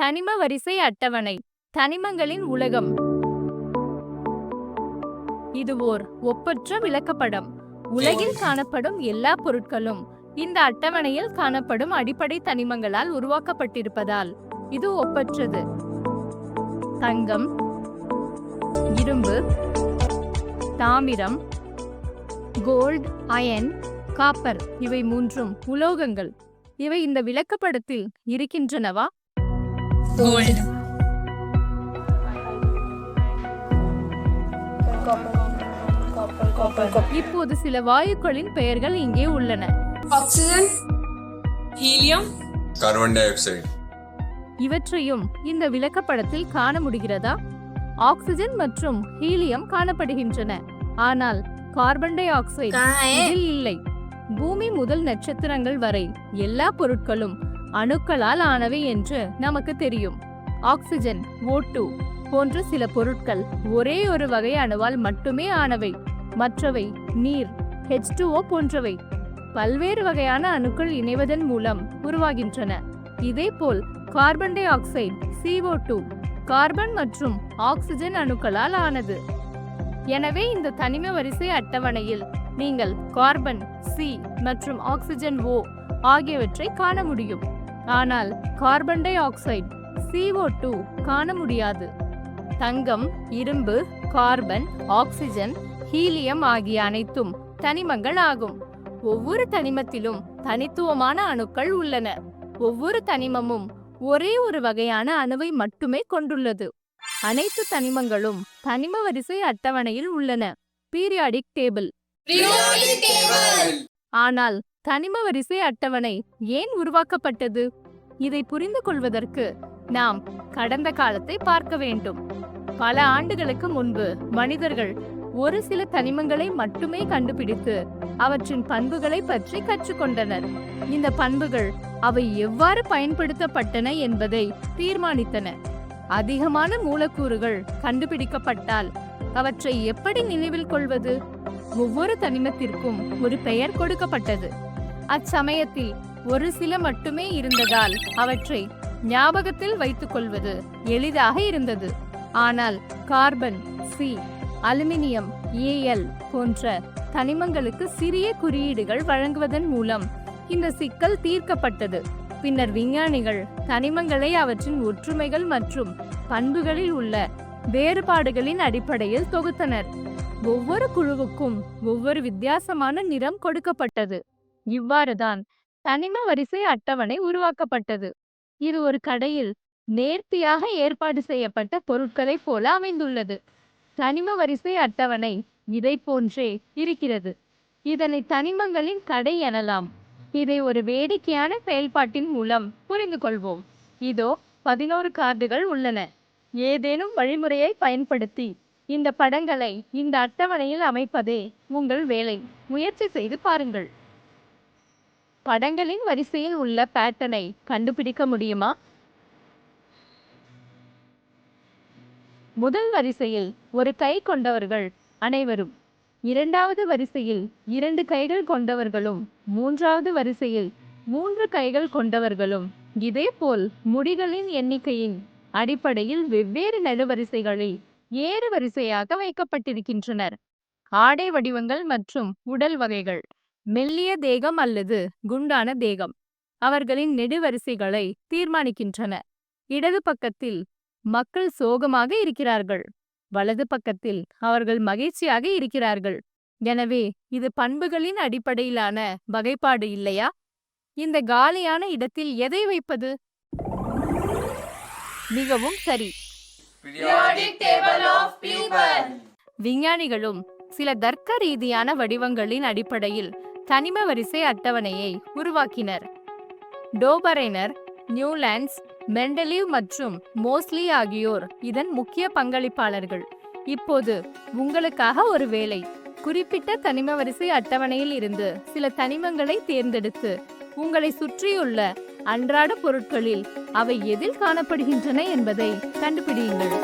தனிம வரிசை அட்டவணை தனிமங்களின் உலகம். இது ஓர் ஒப்பற்ற விளக்கப்படம். உலகில் காணப்படும் எல்லா பொருட்களும் இந்த அட்டவணையில் காணப்படும் அடிப்படை தனிமங்களால் உருவாக்கப்பட்டிருப்பதால் இது ஒப்பற்றது. தங்கம் இரும்பு தாமிரம் கோல்ட் அயன் காப்பர் இவை மூன்றும் உலோகங்கள். இவை இந்த விளக்கப்படத்தில் இருக்கின்றனவா? கோல்டு இப்போது சில வாயுக்களின் பெயர்கள் இங்கே உள்ளன. ஹீலியம் கார்பன் டை ஆக்சைடு இவற்றையும் இந்த விளக்கப்படத்தில் காண முடிகிறதா? ஆக்சிஜன் மற்றும் ஹீலியம் காணப்படுகின்றன. ஆனால் கார்பன் டை ஆக்சைடு இல்லை. பூமி முதல் நட்சத்திரங்கள் வரை எல்லா பொருட்களும் அணுக்களால் ஆனவை என்று நமக்கு தெரியும். ஆக்சிஜன் O2 போன்ற சில பொருட்கள் ஒரே ஒரு வகை அணுவால் மட்டுமே ஆனவை. மற்றவை நீர் H2O போன்றவை. பல்வேறு வகையான அணுக்கள் இணைவதன் மூலம் உருவாகின்றன. இதேபோல் carbon dioxide CO2 carbon மற்றும் ஆக்சிஜன் அணுக்களால் ஆனது. எனவே இந்த தனிம வரிசை அட்டவணையில் நீங்கள் கார்பன் சி மற்றும் ஆக்சிஜன் ஓ ஆகியவற்றை காண முடியும். ஆனால் கார்பன் டை ஆக்சைடு CO2 காண முடியாது. தங்கம் இரும்பு கார்பன் ஆக்சிஜன் ஹீலியம் ஆகிய அனைத்தும் தனிமங்கள் ஆகும். ஒவ்வொரு தனிமத்திலும் தனித்துவமான அணுக்கள் உள்ளன. ஒவ்வொரு தனிமமும் ஒரே ஒரு வகையான அணுவை மட்டுமே கொண்டுள்ளது. அனைத்து தனிமங்களும் தனிம வரிசை அட்டவணையில் உள்ளன. Periodic table. ஆனால் தனிம வரிசை அட்டவணை ஏன் உருவாக்கப்பட்டது? இதை புரிந்து கொள்வதற்கு நாம் கடந்த காலத்தை பார்க்க வேண்டும். பல ஆண்டுகளுக்கு முன்பு மனிதர்கள் ஒரு சில தனிமங்களை மட்டுமே கண்டுபிடித்து அவற்றின் பண்புகளை பற்றி கற்றுக்கொண்டனர். இந்த பண்புகள் அவை எவ்வாறு பயன்படுத்தப்பட்டன என்பதை தீர்மானித்தன. அதிகமான மூலக்கூறுகள் கண்டுபிடிக்கப்பட்டால் அவற்றை எப்படி நினைவில் கொள்வது? ஒவ்வொரு தனிமத்திற்கும் ஒரு பெயர் கொடுக்கப்பட்டது. அச்சமயத்தில் ஒரு சில மட்டுமே இருந்ததால் அவற்றை ஞாபகத்தில் வைத்துக் கொள்வது எளிதாக இருந்தது. ஆனால் கார்பன் சி அலுமினியம் ஏஎல் போன்ற தனிமங்களுக்கு சிறிய குறியீடுகள் வழங்குவதன் மூலம் இந்த சிக்கல் தீர்க்கப்பட்டது. பின்னர் விஞ்ஞானிகள் தனிமங்களை அவற்றின் ஒற்றுமைகள் மற்றும் பண்புகளில் உள்ள வேறுபாடுகளின் அடிப்படையில் தொகுத்தனர். ஒவ்வொரு குழுவுக்கும் ஒவ்வொரு வித்தியாசமான நிறம் கொடுக்கப்பட்டது. இவ்வாறுதான் தனிம வரிசை அட்டவணை உருவாக்கப்பட்டது. இது ஒரு கடையில் நேர்த்தியாக ஏற்பாடு செய்யப்பட்ட பொருட்களைப் போல அமைந்துள்ளது. தனிம வரிசை அட்டவணை இதை போன்றே இருக்கிறது. இதனை தனிமங்களின் கடை எனலாம். இதை ஒரு வேடிக்கையான செயல்பாட்டின் மூலம் புரிந்து கொள்வோம் இதோ பதினோரு கார்டுகள் உள்ளன. ஏதேனும் வழிமுறையை பயன்படுத்தி இந்த படங்களை இந்த அட்டவணையில் அமைப்பதே உங்கள் வேலை. முயற்சி செய்து பாருங்கள். படங்களின் வரிசையில் உள்ள பேட்டர்னை கண்டுபிடிக்க முடியுமா? முதல் வரிசையில் ஒரு கை கொண்டவர்கள் அனைவரும் இரண்டாவது வரிசையில் இரண்டு கைகள் கொண்டவர்களும் மூன்றாவது வரிசையில் மூன்று கைகள் கொண்டவர்களும். இதேபோல் முடிகளின் எண்ணிக்கையின் அடிப்படையில் வெவ்வேறு நெடுவரிசைகளில் ஏறு வரிசையாக வைக்கப்பட்டிருக்கின்றனர். ஆடை வடிவங்கள் மற்றும் உடல் வகைகள். மெல்லிய தேகம் அல்லது குண்டான தேகம். அவர்களின் நெடுவரிசைகளை தீர்மானிக்கின்றன. இடது பக்கத்தில் மக்கள் சோகமாக இருக்கிறார்கள். வலது பக்கத்தில் அவர்கள் மகிழ்ச்சியாக இருக்கிறார்கள். எனவே இது பண்புகளின் அடிப்படையிலான வகைப்பாடு இல்லையா? இந்த காலியான இடத்தில் எதை வைப்பது? மிகவும் சரி. விஞ்ஞானிகளும் சில தர்க்க ரீதியான வடிவங்களின் அடிப்படையில் தனிம வரிசை அட்டவணையை உருவாக்கினர். டோபரைனர் நியூலாண்ட்ஸ் மெண்டலிவ் மற்றும் மோஸ்லி ஆகியோர் இதன் முக்கிய பங்களிப்பாளர்கள். இப்போது உங்களுக்காக ஒரு வேலை. குறிப்பிட்ட தனிம வரிசை அட்டவணையில் இருந்து சில தனிமங்களை தேர்ந்தெடுத்து உங்களை சுற்றியுள்ள அன்றாட பொருட்களில் அவை எதில் காணப்படுகின்றன என்பதை கண்டுபிடியுங்கள்.